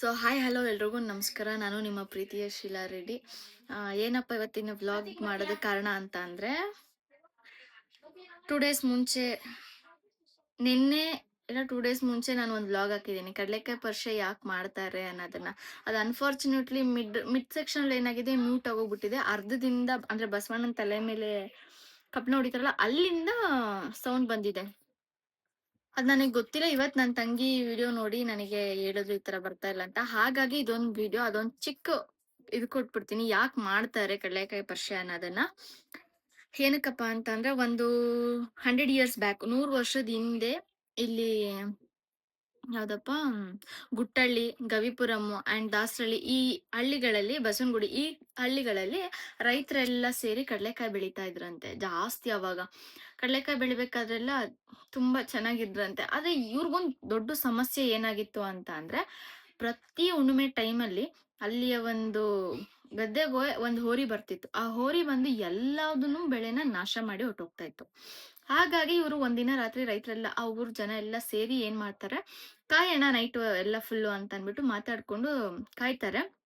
So hi hello ಎಲ್ರಿಗೂ. ನಮಸ್ಕಾರ. ನಾನು ನಿಮ್ಮ ಪ್ರೀತಿಯ ಶೀಲಾ ರೆಡ್ಡಿ. ಏನಪ್ಪ ಇವತ್ತಿನ ವ್ಲಾಗ್ ಮಾಡೋದ ಕಾರಣ ಅಂತ ಅಂದರೆ ಟೂ ಡೇಸ್ ಮುಂಚೆ, ನಿನ್ನೆ ಇಲ್ಲ ಟೂ ಡೇಸ್ ಮುಂಚೆ ನಾನು ಒಂದು ವ್ಲಾಗ್ ಹಾಕಿದ್ದೀನಿ. ಕಡಲೆಕಾಯಿ ಪರಿಷೆ ಯಾಕೆ ಮಾಡ್ತಾರೆ ಅನ್ನೋದನ್ನ. ಅದು ಅನ್ಫಾರ್ಚುನೇಟ್ಲಿ ಮಿಡ್ ಮಿಡ್ ಸೆಕ್ಷನ್ ಏನಾಗಿದೆ ಮ್ಯೂಟ್ ಆಗೋಗ್ಬಿಟ್ಟಿದೆ. ಅರ್ಧದಿಂದ, ಅಂದರೆ ಬಸವಣ್ಣನ ತಲೆ ಮೇಲೆ ಕಪ್ಪನ ಹೊಡಿತಾರಲ್ಲ ಅಲ್ಲಿಂದ ಸೌಂಡ್ ಬಂದಿದೆ. ಅದ್ ನನಗೆ ಗೊತ್ತಿಲ್ಲ. ಇವತ್ ನನ್ನ ತಂಗಿ ವಿಡಿಯೋ ನೋಡಿ ನನಗೆ ಹೇಳಿದ್ರು ಈ ತರ ಬರ್ತಾ ಇಲ್ಲ ಅಂತ. ಹಾಗಾಗಿ ಇದೊಂದು ವಿಡಿಯೋ ಅದೊಂದ್ ಚಿಕ್ಕ ಇದು ಕೊಟ್ಬಿಡ್ತೀನಿ. ಯಾಕೆ ಮಾಡ್ತಾರೆ ಕಡಲೆಕಾಯಿ ಪರ್ಷೆ ಅನ್ನೋದನ್ನ. ಏನಕ್ಕಪ್ಪ ಅಂತಂದ್ರೆ ಒಂದು ಹಂಡ್ರೆಡ್ ಇಯರ್ಸ್ ಬ್ಯಾಕ್ ನೂರು ವರ್ಷದ ಹಿಂದೆ ಇಲ್ಲಿ ಯಾವ್ದಪ್ಪ ಗುಟ್ಟಳ್ಳಿ, ಗವಿಪುರಂ ಅಂಡ್ ದಾಸರಳ್ಳಿ ಈ ಹಳ್ಳಿಗಳಲ್ಲಿ, ಬಸವನಗುಡಿ ಈ ಹಳ್ಳಿಗಳಲ್ಲಿ ರೈತರೆಲ್ಲ ಸೇರಿ ಕಡಲೆಕಾಯಿ ಬೆಳೀತಾ ಇದ್ರಂತೆ, ಜಾಸ್ತಿ ಅವಾಗ. ಕಡಲೆಕಾಯಿ ಬೆಳಿಬೇಕಾದ್ರೆಲ್ಲ ತುಂಬಾ ಚೆನ್ನಾಗಿದ್ರಂತೆ. ಆದ್ರೆ ಇವ್ರಿಗೊಂದು ದೊಡ್ಡ ಸಮಸ್ಯೆ ಏನಾಗಿತ್ತು ಅಂತ ಅಂದ್ರೆ, ಪ್ರತಿ ಹುಣ್ಣಿಮೆ ಟೈಮಲ್ಲಿ ಅಲ್ಲಿಯ ಒಂದು ಗದ್ದೆಗೆ ಒಂದು ಹೋರಿ ಬರ್ತಿತ್ತು. ಆ ಹೋರಿ ಬಂದು ಎಲ್ಲದನ್ನು ಬೆಳೆನ ನಾಶ ಮಾಡಿ ಹೊಟ್ಟೋಗ್ತಾ ಇತ್ತು. ಹಾಗಾಗಿ ಇವರು ಒಂದಿನ ರಾತ್ರಿ ರೈತರೆಲ್ಲ, ಆ ಊರ್ ಜನ ಎಲ್ಲ ಸೇರಿ ಏನ್ ಮಾಡ್ತಾರೆ ಕಾಯೋಣ ನೈಟ್ ಎಲ್ಲ ಫುಲ್ಲು ಅಂತ ಅಂದ್ಬಿಟ್ಟು ಮಾತಾಡ್ಕೊಂಡು ಕಾಯ್ತಾರೆ.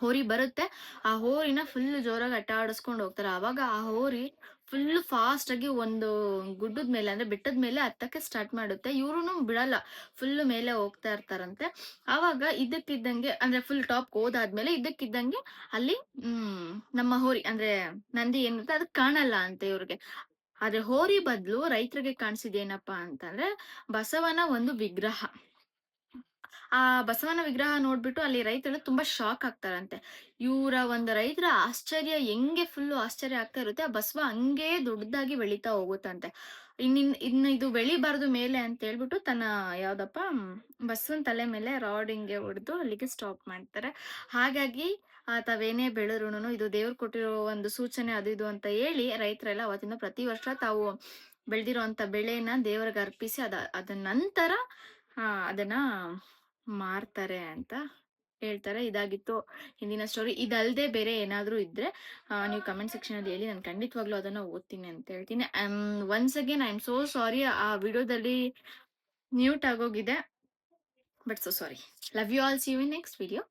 ಹೋರಿ ಬರುತ್ತೆ. ಆ ಹೋರಿನ ಫುಲ್ ಜೋರಾಗಿ ಅಟ್ಟ ಆಡಿಸ್ಕೊಂಡು ಹೋಗ್ತಾರೆ. ಆವಾಗ ಆ ಹೋರಿ ಫುಲ್ ಫಾಸ್ಟ್ ಆಗಿ ಒಂದು ಗುಡ್ಡದ ಮೇಲೆ ಅಂದ್ರೆ ಬೆಟ್ಟದ ಮೇಲೆ ಹತ್ತಕ್ಕೆ ಸ್ಟಾರ್ಟ್ ಮಾಡುತ್ತೆ. ಇವ್ರು ಬಿಡಲ್ಲ. ಫುಲ್ ಮೇಲೆ ಹೋಗ್ತಾ ಇರ್ತಾರಂತೆ. ಆವಾಗ ಇದಕ್ಕಿದ್ದಂಗೆ ಅಂದ್ರೆ ಫುಲ್ ಟಾಪ್ ಹೋದಾದ್ಮೇಲೆ ಇದಕ್ಕಿದ್ದಂಗೆ ಅಲ್ಲಿ ನಮ್ಮ ಹೋರಿ ಅಂದ್ರೆ ನಂದಿ ಏನಿರುತ್ತೆ ಅದು ಕಾಣಲ್ಲ ಅಂತೆ ಇವ್ರಿಗೆ. ಆದ್ರೆ ಹೋರಿ ಬದ್ಲು ರೈತರಿಗೆ ಕಾಣಿಸಿದೇನಪ್ಪಾ ಅಂತಂದ್ರೆ ಬಸವನ ಒಂದು ವಿಗ್ರಹ. ಆ ಬಸವನ ವಿಗ್ರಹ ನೋಡ್ಬಿಟ್ಟು ಅಲ್ಲಿ ರೈತರು ತುಂಬಾ ಶಾಕ್ ಆಗ್ತಾರಂತೆ. ಇವರ ಒಂದು ರೈತರ ಆಶ್ಚರ್ಯ ಹೆಂಗೆ ಫುಲ್ಲು ಆಶ್ಚರ್ಯ ಆಗ್ತಾ ಇರುತ್ತೆ. ಆ ಬಸವ ಹಂಗೆ ದೊಡ್ಡದಾಗಿ ಬೆಳೀತಾ ಹೋಗುತ್ತಂತೆ. ಇನ್ನಿನ್ ಇನ್ನು ಇದು ಬೆಳಿಬಾರ್ದು ಮೇಲೆ ಅಂತ ಹೇಳ್ಬಿಟ್ಟು ತನ್ನ ಯಾವ್ದಪ್ಪ ಬಸವನ ತಲೆ ಮೇಲೆ ರಾಡ್ ಹಿಂಗೆ ಹೊಡೆದು ಅಲ್ಲಿಗೆ ಸ್ಟಾಪ್ ಮಾಡ್ತಾರೆ. ಹಾಗಾಗಿ ತಾವೇನೇ ಬೆಳೆದ್ರು ಇದು ದೇವ್ರು ಕೊಟ್ಟಿರೋ ಒಂದು ಸೂಚನೆ ಅದು ಇದು ಅಂತ ಹೇಳಿ ರೈತರೆಲ್ಲ ಅವತ್ತಿಂದ ಪ್ರತಿ ವರ್ಷ ತಾವು ಬೆಳೆದಿರುವಂತ ಬೆಳೆನ ದೇವರಿಗೆ ಅರ್ಪಿಸಿ ಅದ ಅದ ನಂತರ ಅದನ್ನ ಮಾರ್ತಾರೆ ಅಂತ ಹೇಳ್ತಾರೆ. ಇದಾಗಿತ್ತು ಹಿಂದಿನ ಸ್ಟೋರಿ ಇದಲ್ಲದೆ ಬೇರೆ ಏನಾದ್ರೂ ಇದ್ರೆ ನೀವು ಕಮೆಂಟ್ ಸೆಕ್ಷನ್ ಅಲ್ಲಿ ಹೇಳಿ. ನಾನು ಖಂಡಿತವಾಗ್ಲೂ ಅದನ್ನ ಓದ್ತೀನಿ ಅಂತ ಹೇಳ್ತೀನಿ. Once again I am so sorry ಆ ವಿಡಿಯೋದಲ್ಲಿ ಮ್ಯೂಟ್ ಆಗೋಗಿದೆ. But so sorry love you all see you next video